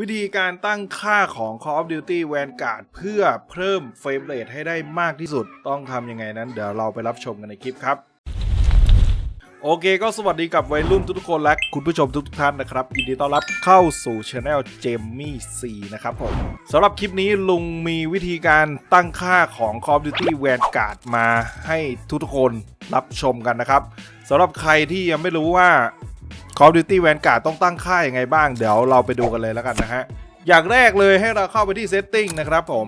วิธีการตั้งค่าของ Call of Duty Vanguard เพื่อเพิ่มเฟรมเรทให้ได้มากที่สุด ต้องทำยังไงนั้น เดี๋ยวเราไปรับชมกันในคลิปครับ โอเคก็สวัสดีกับวัยรุ่นทุกๆคนและคุณผู้ชมทุกท่านนะครับยินดีต้อนรับเข้าสู่ช anel เจมมี่ซีนะครับผมสำหรับคลิปนี้ลุงมีวิธีการตั้งค่าของ Call of Duty Vanguard มาให้ทุกๆคนรับชมกันนะครับสำหรับใครที่ยังไม่รู้ว่า Call of Duty Vanguard ต้องตั้งค่ายังไงบ้าง เดี๋ยวเราไปดูกันเลยแล้วกันนะฮะ อย่างแรกเลยให้เราเข้าไปที่ Setting นะครับผม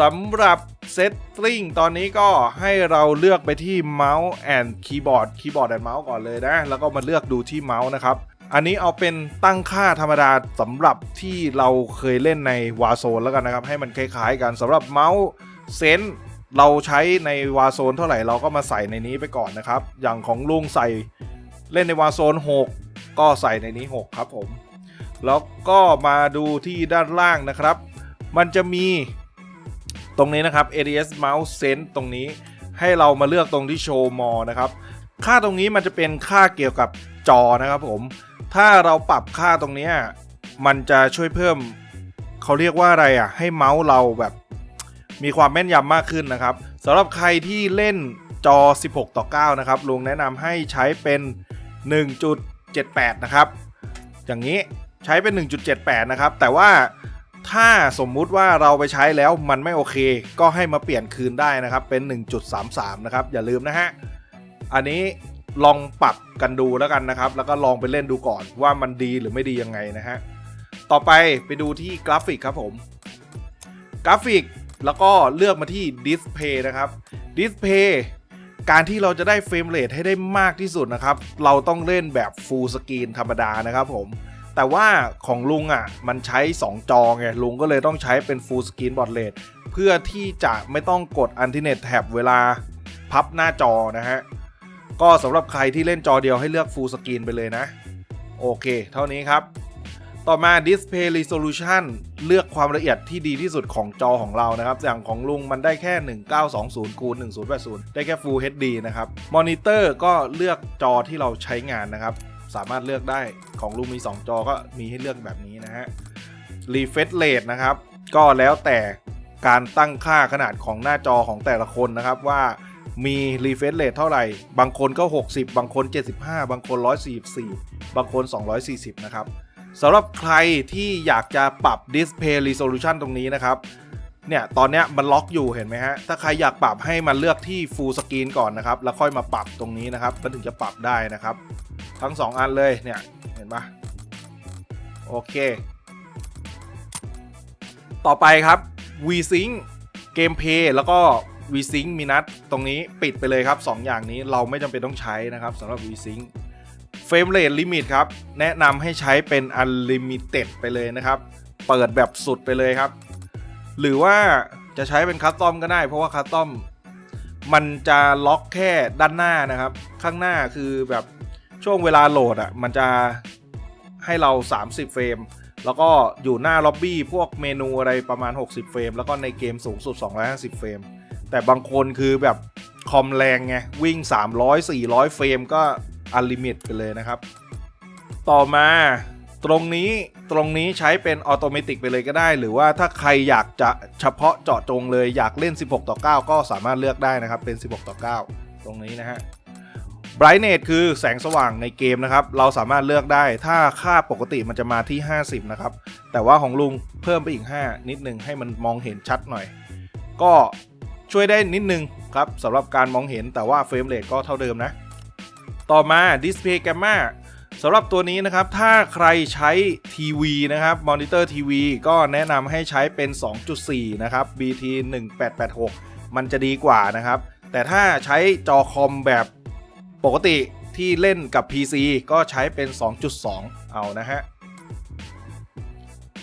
สำหรับ Setting ตอนนี้ก็ให้เราเลือกไปที่ Mouse and Keyboard Keyboard and Mouse ก่อนเลยนะ แล้วก็มาเลือกดูที่เมาส์นะครับอันนี้เอาเป็นตั้งค่าธรรมดาสำหรับที่เราเคยเล่นใน Warzone แล้วกันนะครับ ให้มันคล้ายๆกันสำหรับเมาส์เซนเราใช้ใน Warzone เท่าไหร่เราก็มาใส่ในนี้ไปก่อนนะครับ อย่างของลุงใส่เล่นในวาโซน6 ก็ใส่ในนี้ 6 ครับผม แล้วก็มาดูที่ด้านล่างนะครับ มันจะมีตรงนี้นะครับ ADS Mouse Sense ตรงนี้ให้เรามาเลือกตรงที่ Show More นะครับ ค่าตรงนี้มันจะเป็นค่าเกี่ยวกับจอนะครับผม ถ้าเราปรับค่าตรงนี้มันจะช่วยเพิ่มเขาเรียกว่าอะไรอะ ให้เมาส์เราแบบ มีความแม่นยำมากขึ้นนะครับสำหรับใครที่เล่นจอ 16 ต่อ 9 นะครับ ลุงแนะนำให้ใช้เป็น 1.78 นะครับ อย่างนี้ใช้เป็น 1.78 นะครับ แต่ว่าถ้าสมมุติว่าเราไปใช้แล้วมันไม่โอเค ก็ให้มาเปลี่ยนคืนได้นะครับ เป็น 1.33 นะครับ อย่าลืมนะฮะ อันนี้ลองปรับกันดูแล้วกันนะครับ แล้วก็ลองไปเล่นดูก่อนว่ามันดีหรือไม่ดียังไงนะฮะ ต่อไปไปดูที่กราฟิกครับผม กราฟิกแล้วก็เลือกมาที่ดิสเพย์นะครับดิสเพย์ การที่เราจะได้เฟรมเรทให้ได้มากที่สุดนะครับ เราต้องเล่นแบบฟูลสกรีนธรรมดานะครับผมแต่ว่าของลุงอะมันใช้ 2 จอไงลุงก็เลยต้องใช้เป็นฟูลสกรีนบอร์ดเรทเพื่อที่จะไม่ต้องกดอันติเนตแท็บเวลาพับหน้าจอนะฮะก็สำหรับใครที่เล่นจอเดียวให้เลือกฟูลสกรีนไปเลยนะ โอเค เท่านี้ครับ ต่อมา Display Resolution เลือกความละเอียดที่ดีที่สุดของจอของเรานะครับ อย่างของลุงมันได้แค่ 1920คูณ1080 ได้แค่ Full HD นะครับมอนิเตอร์ก็เลือกจอที่เราใช้งานนะครับ สามารถเลือกได้ของลุงมี 2 จอก็มีให้เลือกแบบนี้นะฮะ Refresh Rate นะครับ ก็แล้วแต่การตั้งค่าขนาดของหน้าจอของแต่ละคนนะครับว่ามี refresh rate เท่าไหร่ บางคนก็ 60 บางคน 75 บางคน 144 บางคน 240 นะครับ สำหรับใครที่อยากจะปรับ Display Resolution ตรงนี้นะครับ เนี่ย ตอนนี้มันล็อกอยู่เห็นไหมฮะ ถ้าใครอยากปรับให้มันเลือกที่ Full Screen ก่อนนะครับ แล้วค่อยมาปรับตรงนี้นะครับ มันถึงจะปรับได้นะครับ ทั้ง 2 อันเลยเนี่ย เห็นปะโอเค ต่อไปครับ VSync Gameplay แล้วก็ VSync มีนัดตรงนี้ปิดไปเลยครับ 2 อย่างนี้เราไม่จำเป็นต้องใช้นะครับสำหรับ VSync เฟรมเรทลิมิตครับ แนะนำให้ใช้เป็น Unlimited ไปเลยนะครับ เปิดแบบสุดไปเลยครับ หรือว่าจะใช้เป็นคัสตอมก็ได้ เพราะว่าคัสตอมมันจะล็อกแค่ด้านหน้านะครับ ข้างหน้าคือแบบช่วงเวลาโหลดอะมันจะให้เรา 30 เฟรม แล้วก็อยู่หน้าล็อบบี้พวกเมนูอะไรประมาณ 60 เฟรม แล้วก็ในเกมสูงสุด 250 เฟรม แต่บางคนคือแบบคอมแรงไงวิ่ง 300 400 เฟรมก็ อันลิมิตไปเลยนะครับ ต่อมาตรงนี้ตรงนี้ใช้เป็นออโตเมติกไปเลยก็ได้ หรือว่าถ้าใครอยากจะเฉพาะเจาะจงเลยอยากเล่น 16 ต่อ 9 ก็สามารถเลือกได้นะครับ เป็น 16 ต่อ 9 ตรงนี้นะฮะ Brightness คือแสงสว่างในเกมนะครับ เราสามารถเลือกได้ ถ้าค่าปกติมันจะมาที่ 50 นะครับ แต่ว่าของลุงเพิ่มไปอีก 5 นิดนึงให้มันมองเห็นชัดหน่อย ก็ช่วยได้นิดนึงครับสำหรับการมองเห็นแต่ว่าเฟรมเรทก็เท่าเดิมนะ ต่อมา Display Gamma สำหรับตัวนี้นะครับ ถ้าใครใช้ทีวีนะครับมอนิเตอร์ทีวีก็แนะนำให้ใช้เป็น 2.4 นะครับ BT 1886 มันจะดีกว่านะครับ แต่ถ้าใช้จอคอมแบบปกติที่เล่นกับ PC ก็ใช้เป็น 2.2 เอานะฮะ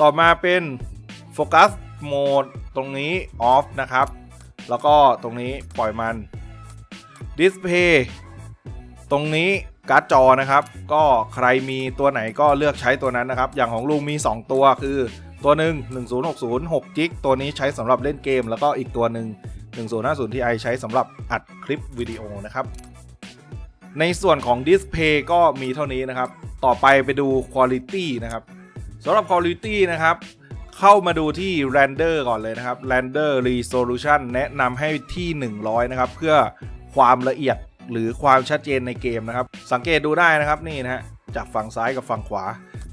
ต่อมาเป็นโฟกัสโหมดตรงนี้ off นะครับ แล้วก็ตรงนี้ปล่อยมัน Display ตรงนี้การ์ดจอนะครับ ก็ใครมีตัวไหนก็เลือกใช้ตัวนั้นนะครับ อย่างของลุงมี 2 ตัวคือตัวหนึ่ง1060 6จิกตัวนี้ใช้สำหรับเล่นเกม แล้วก็อีกตัวหนึ่ง1050 Ti ใช้สำหรับอัดคลิปวิดีโอนะครับ ในส่วนของดิสเพย์ก็มีเท่านี้นะครับ ต่อไปไปดูคุณ i t y นะครับสำหรับ Quality นะครับเข้ามาดูที่ Render ก่อนเลยนะครับ Render Resolution แนะนำให้ที่ 100 นะครับ เพื่อความละเอียด หรือความชัดเจนในเกมนะครับ สังเกตดูได้นะครับนี่นะฮะจากฝั่งซ้ายกับฝั่งขวา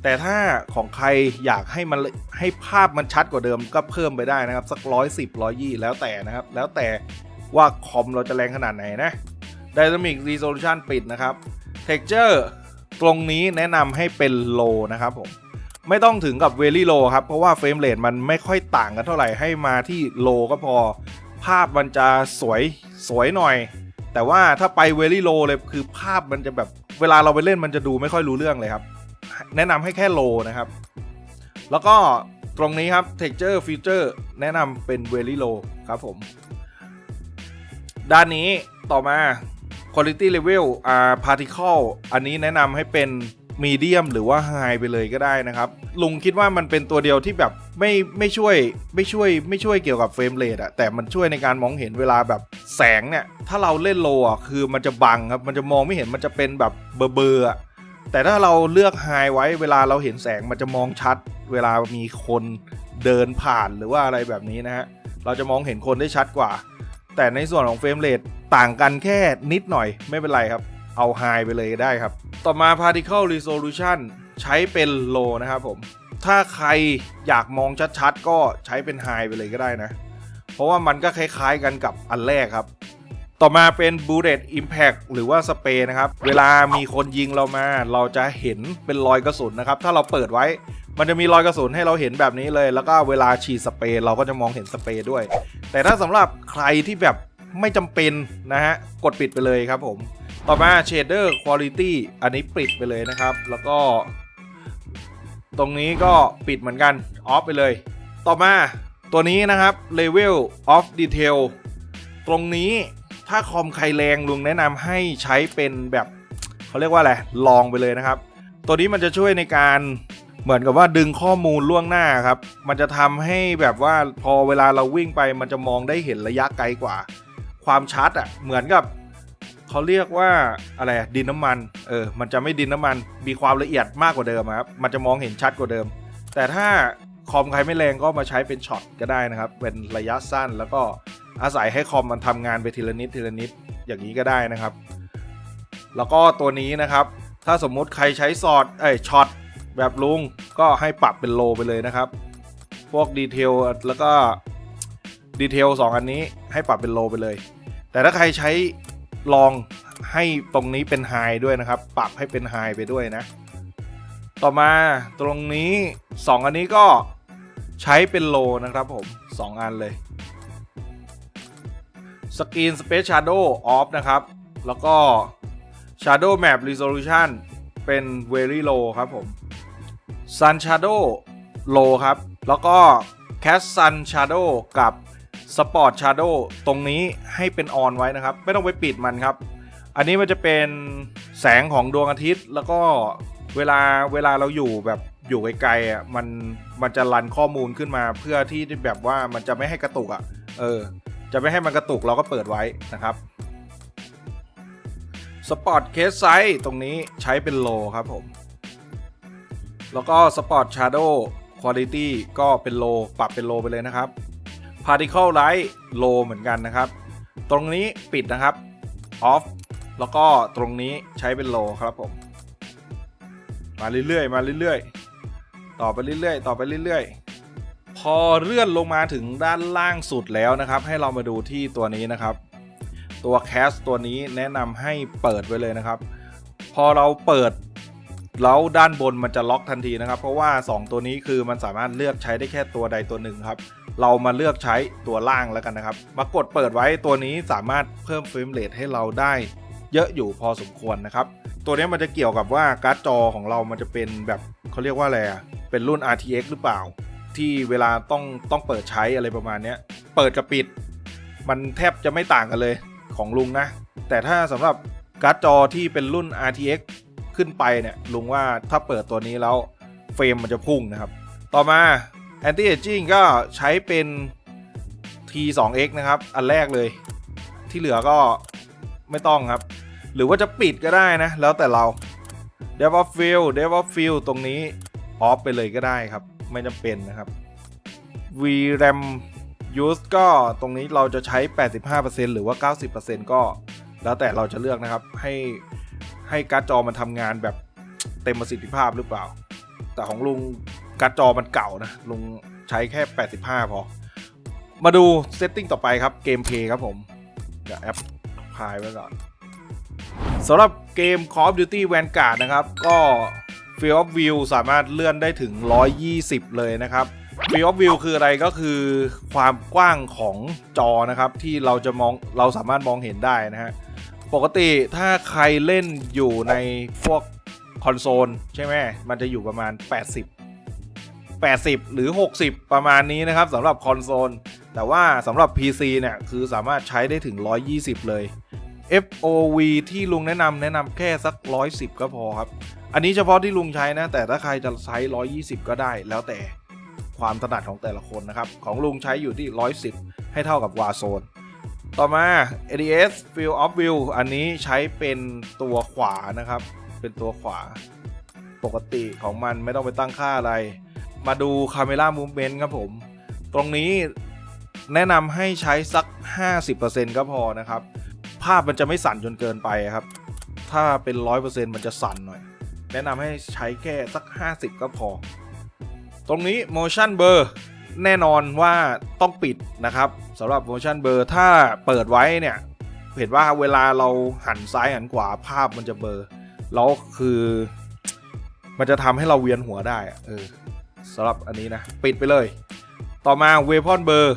แต่ถ้าของใครอยากให้มันให้ภาพมันชัดกว่าเดิมก็เพิ่มไปได้นะครับ สักร้อยสิบร้อยยี่แล้วแต่นะครับ แล้วแต่ว่าคอมเราจะแรงขนาดไหนนะ Dynamic Resolution ปิดนะครับ Texture ตรงนี้แนะนำให้เป็น low นะครับผมไม่ต้องถึงกับ very low ครับ เพราะว่าเฟรมเรทมันไม่ค่อยต่างกันเท่าไหร่ให้มาที่ low ก็พอ ภาพมันจะสวยสวยหน่อย แต่ว่าถ้าไป very low เลยคือภาพมันจะแบบเวลาเราไปเล่นมันจะดูไม่ค่อยรู้เรื่องเลยครับ แนะนำให้แค่ low นะครับ แล้วก็ตรงนี้ครับ texture feature แนะนำเป็น very low ครับผม ด้านนี้ต่อมา quality level อ่า particle อันนี้แนะนำให้เป็น medium หรือว่า high ไปเลยก็ได้นะครับ ลุงคิดว่ามันเป็นตัวเดียวที่แบบ ไม่ไม่ช่วยไม่ช่วยไม่ช่วยเกี่ยวกับเฟรมเรทอะแต่มันช่วยในการมองเห็นเวลาแบบแสงเนี่ยถ้าเราเล่นโลอะคือมันจะบังครับมันจะมองไม่เห็นมันจะเป็นแบบเบลอๆอะแต่ถ้าเราเลือก high ไว้เวลาเราเห็นแสงมันจะมองชัด เวลามีคนเดินผ่านหรือว่าอะไรแบบนี้นะฮะเราจะมองเห็นคนได้ชัดกว่า แต่ในส่วนของเฟรมเรทต่างกันแค่นิดหน่อยไม่เป็นไรครับเอา high ไปเลยได้ครับ ต่อมา particle resolution ใช้เป็น low นะครับผม ถ้าใครอยากมองชัดๆ ก็ใช้เป็น high ไปเลยก็ได้นะ เพราะว่ามันก็คล้ายๆกันกับอันแรกครับ ต่อมาเป็น bullet impact หรือว่าสเปรย์นะครับ เวลามีคนยิงเรามา เราจะเห็นเป็นรอยกระสุนนะครับ ถ้าเราเปิดไว้ มันจะมีรอยกระสุนให้เราเห็นแบบนี้เลย แล้วก็เวลาฉีดสเปรย์เราก็จะมองเห็นสเปรย์ด้วย แต่ถ้าสำหรับใครที่แบบไม่จำเป็นนะฮะ กดปิดไปเลยครับผม ต่อมา shader quality อันนี้ปิดไปเลยนะครับ แล้วก็ ตรงนี้ก็ปิดเหมือนกันออฟไปเลย ต่อมาตัวนี้นะครับ level of detail ตรงนี้ถ้าคอมใครแรงลุงแนะนำให้ใช้เป็นแบบเขาเรียกว่าอะไรลองไปเลยนะครับ ตัวนี้มันจะช่วยในการเหมือนกับว่าดึงข้อมูลล่วงหน้าครับ มันจะทำให้แบบว่าพอเวลาเราวิ่งไปมันจะมองได้เห็นระยะไกลกว่า ความชัดอะเหมือนกับ เขาเรียกว่าอะไรอะดินน้ำมันเออมันจะไม่ดินน้ำมันมีความละเอียดมากกว่าเดิมครับมันจะมองเห็นชัดกว่าเดิม แต่ถ้าคอมใครไม่แรงก็มาใช้เป็นช็อตก็ได้นะครับ เป็นระยะสั้นแล้วก็อาศัยให้คอมมันทำงานไปทีละนิดทีละนิดอย่างนี้ก็ได้นะครับ แล้วก็ตัวนี้นะครับ ถ้าสมมุติใครใช้สอดเอ้ยช็อตแบบลุงก็ให้ปรับเป็นโลไปเลยนะครับ พวกดีเทลแล้วก็ดีเทลสองอันนี้ให้ปรับเป็นโลไปเลย แต่ถ้าใครใช้ ลองให้ตรงนี้เป็นไฮด้วยนะครับ ปรับให้เป็นไฮไปด้วยนะ ต่อมาตรงนี้ 2 อันนี้ก็ใช้เป็นโลนะครับผม 2 อันเลยสกรีนสเปซชาร์โดออฟนะครับ แล้วก็ Shadow Map Resolution เป็น Very Low ครับผม Sun Shadow Low ครับ แล้วก็ Cast Sun Shadow กับ Sport Shadow ตรงนี้ให้เป็นออนไว้นะครับ ไม่ต้องไปปิดมันครับ อันนี้มันจะเป็นแสงของดวงอาทิตย์ แล้วก็เวลาเวลาเราอยู่แบบอยู่ไกลๆอะมันมันจะรันข้อมูลขึ้นมาเพื่อที่แบบว่ามันจะไม่ให้กระตุกอะเออ จะไม่ให้มันกระตุกเราก็เปิดไว้นะครับสปอร์ตเคสไซส์ตรงนี้ใช้เป็นโลครับผม แล้วก็สปอร์ตชาร์โดคุณ i t y ก็เป็นโลปรับเป็นโลไปเลยนะครับ Particle Light Low เหมือนกันนะครับ ตรงนี้ปิดนะครับ Off แล้วก็ตรงนี้ใช้เป็น Low ครับผม มาเรื่อยๆ มาเรื่อยๆ ต่อไปเรื่อยๆ ต่อไปเรื่อยๆ พอเลื่อนลงมาถึงด้านล่างสุดแล้วนะครับ ให้เรามาดูที่ตัวนี้นะครับ ตัวแคสตัวนี้แนะนำให้เปิดไว้เลยนะครับ พอเราเปิดแล้วด้านบนมันจะล็อกทันทีนะครับ เพราะว่า 2 ตัวนี้คือมันสามารถเลือกใช้ได้แค่ตัวใดตัวหนึ่งครับ เรามาเลือกใช้ตัวล่างแล้วกันนะครับ มากดเปิดไว้ตัวนี้สามารถเพิ่มเฟรมเรทให้เราได้ เยอะอยู่พอสมควรนะครับ ตัวนี้มันจะเกี่ยวกับว่าการ์ดจอของเรามันจะเป็นแบบเขาเรียกว่าอะไรอะเป็นรุ่น RTX หรือเปล่า ที่เวลาต้องต้องเปิดใช้อะไรประมาณนี้เปิดกับปิด มันแทบจะไม่ต่างกันเลยของลุงนะ แต่ถ้าสำหรับการ์ดจอที่เป็นรุ่น RTX ขึ้นไปเนี่ยลุงว่าถ้าเปิดตัวนี้แล้วเฟรมมันจะพุ่งนะครับ ต่อมา Anti Aging ก็ใช้เป็น T2X นะครับ อันแรกเลย ที่เหลือก็ไม่ต้องครับ หรือว่าจะปิดก็ได้นะ แล้วแต่เรา d e v of Field d e v of Field ตรงนี้ออฟไปเลยก็ได้ครับ ไม่จำเป็นนะครับ VRAM use ก็ตรงนี้เราจะใช้ 85%หรือว่า 90%ก็แล้วแต่เราจะเลือกนะครับ ให้ให้การ์ดจอมันทำงานแบบเต็มประสิทธิภาพหรือเปล่า แต่ของลุง การ์ดจอมันเก่านะลุงใช้แค่ 85 พอ มาดูเซตติ้งต่อไปครับเกมเพย์ครับผมเดี๋ยวแอปพายไว้ก่อนสำหรับเกม Call of Duty Vanguard นะครับ ก็ Field of View สามารถเลื่อนได้ถึง 120 เลยนะครับ Field of View คืออะไรก็คือความกว้างของจอนะครับ ที่เราจะมองเราสามารถมองเห็นได้นะฮะปกติถ้าใครเล่นอยู่ในพวกคอนโซลใช่ไหมมันจะอยู่ประมาณ 80 80 หรือ 60 ประมาณนี้นะครับสำหรับคอนโซล แต่ว่าสำหรับ PC เนี่ย คือสามารถใช้ได้ถึง 120 เลย FOV ที่ลุงแนะนำแนะนำแค่สัก 110 ก็พอครับ อันนี้เฉพาะที่ลุงใช้นะ แต่ถ้าใครจะใช้ 120 ก็ได้แล้วแต่ความถนัดของแต่ละคนนะครับ ของลุงใช้อยู่ที่ 110 ให้เท่ากับ Warzone ต่อมา ADS Field of View อันนี้ใช้เป็นตัวขวานะครับ เป็นตัวขวา ปกติของมันไม่ต้องไปตั้งค่าอะไร มาดู Camera Movement ครับผม ตรงนี้แนะนำให้ใช้สัก 50%ก็พอนะครับ ภาพมันจะไม่สั่นจนเกินไปครับ ถ้าเป็น 100%มันจะสั่นหน่อย แนะนำให้ใช้แค่สัก 50 ก็พอ ตรงนี้ motion blur แน่นอนว่าต้องปิดนะครับสำหรับ motion blur ถ้าเปิดไว้เนี่ย เห็นว่าเวลาเราหันซ้ายหันขวาภาพมันจะเบลอแล้วคือ มันจะทำให้เราเวียนหัวได้เออ สำหรับอันนี้นะ ปิดไปเลย ต่อมา weapon blur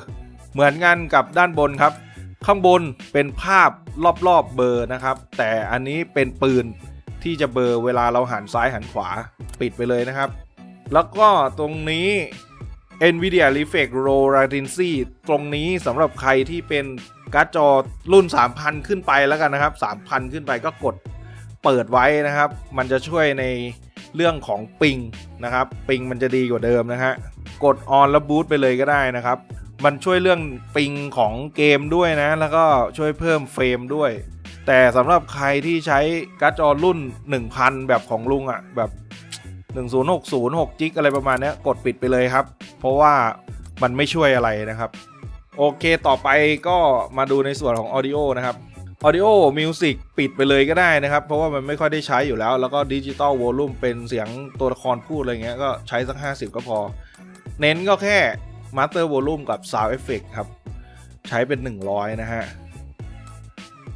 เหมือนกันกับด้านบนครับ ข้างบนเป็นภาพรอบๆเบอร์นะครับ แต่อันนี้เป็นปืนที่จะเบอร์เวลาเราหันซ้ายหันขวาปิดไปเลยนะครับ แล้วก็ตรงนี้ NVIDIA Reflex Low Latency ตรงนี้สำหรับใครที่เป็นการ์ดจอรุ่น 3,000 ขึ้นไปแล้วกันนะครับ 3,000 ขึ้นไปก็กดเปิดไว้นะครับ มันจะช่วยใน เรื่องของปิงนะครับปิงมันจะดีกว่าเดิมนะฮะกด on แล้วบูตไปเลยก็ได้นะครับ มันช่วยเรื่องปิงของเกมด้วยนะ แล้วก็ช่วยเพิ่มเฟรมด้วย แต่สำหรับใครที่ใช้การ์ดจอรุ่น 1000 แบบของลุงอะ่ะแบบ 1060 6จิกอะไรประมาณนี้กดปิดไปเลยครับ เพราะว่ามันไม่ช่วยอะไรนะครับ โอเคต่อไปก็มาดูในส่วนของ Audio นะครับ Audio Music ปิดไปเลยก็ได้นะครับ เพราะว่ามันไม่ค่อยได้ใช้อยู่แล้ว แล้วก็ Digital Volume เป็นเสียงตัวละครพูดอะไรเงี้ยก็ใช้สัก 50 ก็พอ เน้นก็แค่ Master Volume กับ Sound Effect ครับ ใช้เป็น 100 นะฮะ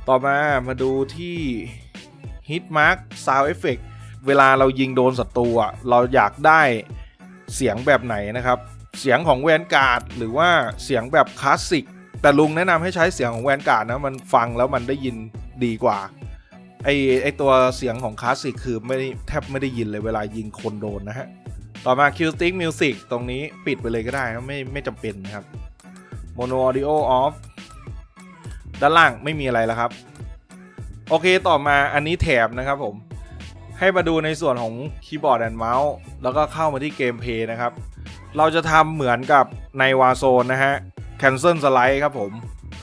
ต่อมามาดูที่ Hitmark Sound Effect เวลาเรายิงโดนศัตรูอะเราอยากได้เสียงแบบไหนนะครับ เสียงของแวนการ์ดหรือว่าเสียงแบบคลาสสิก แต่ลุงแนะนำให้ใช้เสียงของแวนการ์ดนะ มันฟังแล้วมันได้ยินดีกว่า ไอไอตัวเสียงของคลาสสิกคือไม่แทบไม่ได้ยินเลยเวลายิงคนโดนนะฮะ ต่อมา Q Stick Music ตรงนี้ปิดไปเลยก็ได้นะไม่ไม่จำเป็นนะครับ Mono Audio Off ด้านล่างไม่มีอะไรแล้วครับ โอเคต่อมาอันนี้แถบนะครับผม ให้มาดูในส่วนของคีย์บอร์ดแอนด์เมาส์แล้วก็เข้ามาที่เกมเพย์นะครับ เราจะทำเหมือนกับใน Warzone นะฮะ Cancel Slide ครับผม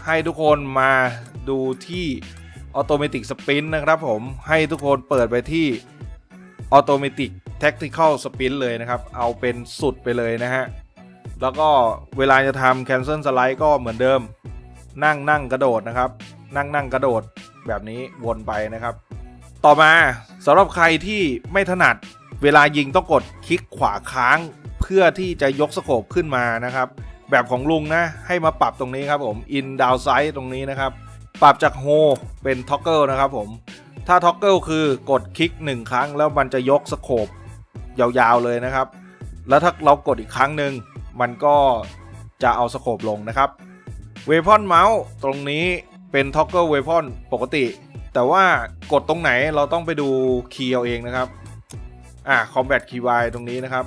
ให้ทุกคนมาดูที่ Automatic Sprint นะครับผม ให้ทุกคนเปิดไปที่ Automatic Tactical Sprint เลยนะครับ เอาเป็นสุดไปเลยนะฮะ แล้วก็เวลาจะทำ Cancel Slide ก็เหมือนเดิม นั่งนั่งกระโดดนะครับ นั่งนั่งกระโดดแบบนี้วนไปนะครับ ต่อมาสำหรับใครที่ไม่ถนัดเวลายิงต้องกดคลิกขวาค้างเพื่อที่จะยกสโคปขึ้นมานะครับ แบบของลุงนะ ให้มาปรับตรงนี้ครับผม in down size ตรงนี้นะครับ ปรับจากโฮเป็น toggle นะครับผมถ้า toggle คือกดคลิก 1 ครั้งแล้วมันจะยกสโคปยาวๆเลยนะครับ แล้วถ้าเรากดอีกครั้งหนึ่งมันก็จะเอาสโคปลงนะครับ Weapon Mouse ตรงนี้เป็น toggle weapon ปกติ แต่ว่ากดตรงไหนเราต้องไปดูคีย์เอาเองนะครับอ่า combat key y ตรงนี้นะครับ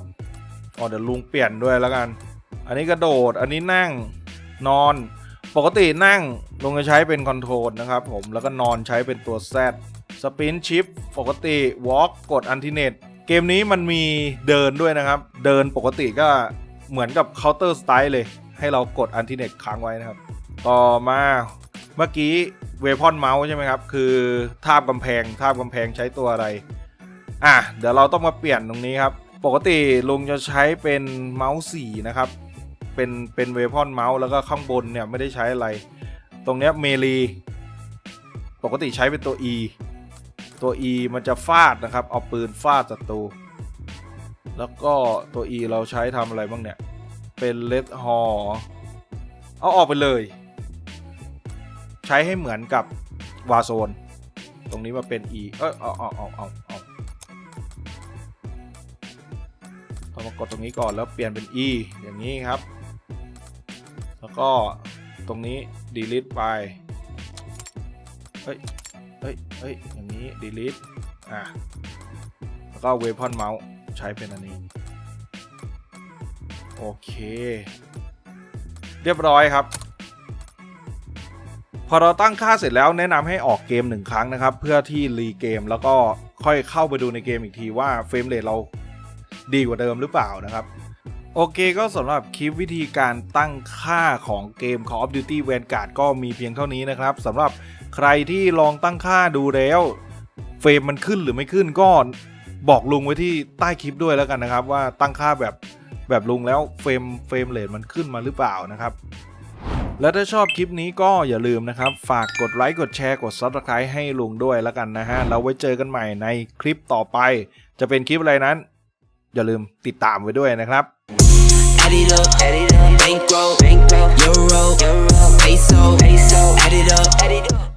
อ๋อเดี๋ยวลุงเปลี่ยนด้วยแล้วกัน อันนี้กระโดด อันนี้นั่งนอน ปกตินั่งลงจะใช้เป็นคอนโทรลนะครับผม แล้วก็นอนใช้เป็นตัว Z Spin Shift ปกติ Walk กด Alternate เกมนี้มันมีเดินด้วยนะครับ เดินปกติก็เหมือนกับ Counter Strike เลย ให้เรากด Alternate ค้างไว้นะครับ ต่อมาเมื่อกี้เวพอนเมาส์ใช่ไหมครับ คือทาบกำแพงทาบกำแพงใช้ตัวอะไร อะ เดี๋ยวเราต้องมาเปลี่ยนตรงนี้ครับ ปกติลุงจะใช้เป็นเมาส์สีนะครับ เป็นเป็นเวพอนเมาส์แล้วก็ข้างบนเนี่ยไม่ได้ใช้อะไร ตรงเนี้ยเมลีปกติใช้เป็นตัว E ตัว E มันจะฟาดนะครับ เอาปืนฟาดศัตรู แล้วก็ตัว E เราใช้ทำอะไรบ้างเนี่ย เป็นเลดฮอเอาออกไปเลย ใช้ให้เหมือนกับวาโซน ตรงนี้มาเป็น E เอยเอาเอาเอาเอาเอาเรามากดตรงนี้ก่อนแล้วเปลี่ยนเป็น E อย่างนี้ครับ แล้วก็ตรงนี้ delete ไป เฮ้ย เฮ้ย เฮ้ย อย่างนี้ delete อะ แล้วก็ weapon mouse ใช้เป็นอันนี้ โอเค เรียบร้อยครับ พอเราตั้งค่าเสร็จแล้วแนะนำให้ออกเกมหนึ่งครั้งนะครับ เพื่อที่รีเกมแล้วก็ค่อยเข้าไปดูในเกมอีกทีว่าเฟรมเรทเราดีกว่าเดิมหรือเปล่านะครับ โอเคก็สำหรับคลิปวิธีการตั้งค่าของเกม Call of Duty Vanguard ก็มีเพียงเท่านี้นะครับสำหรับใครที่ลองตั้งค่าดูแล้วเฟรมมันขึ้นหรือไม่ขึ้นก็บอกลุงไว้ที่ใต้คลิปด้วยแล้วกันนะครับ ว่าตั้งค่าแบบแบบลุงแล้วเฟรมเฟรมเรทมันขึ้นมาหรือเปล่านะครับ และถ้าชอบคลิปนี้ก็อย่าลืมนะครับ ฝากกดไลค์กดแชร์กด Subscribe ให้ลุงด้วยแล้วกันนะฮะแล้วไว้เจอกันใหม่ในคลิปต่อไป จะเป็นคลิปอะไรนั้น อย่าลืมติดตามไว้ด้วยนะครับ add it up, bankroll, euro, peso, add it up.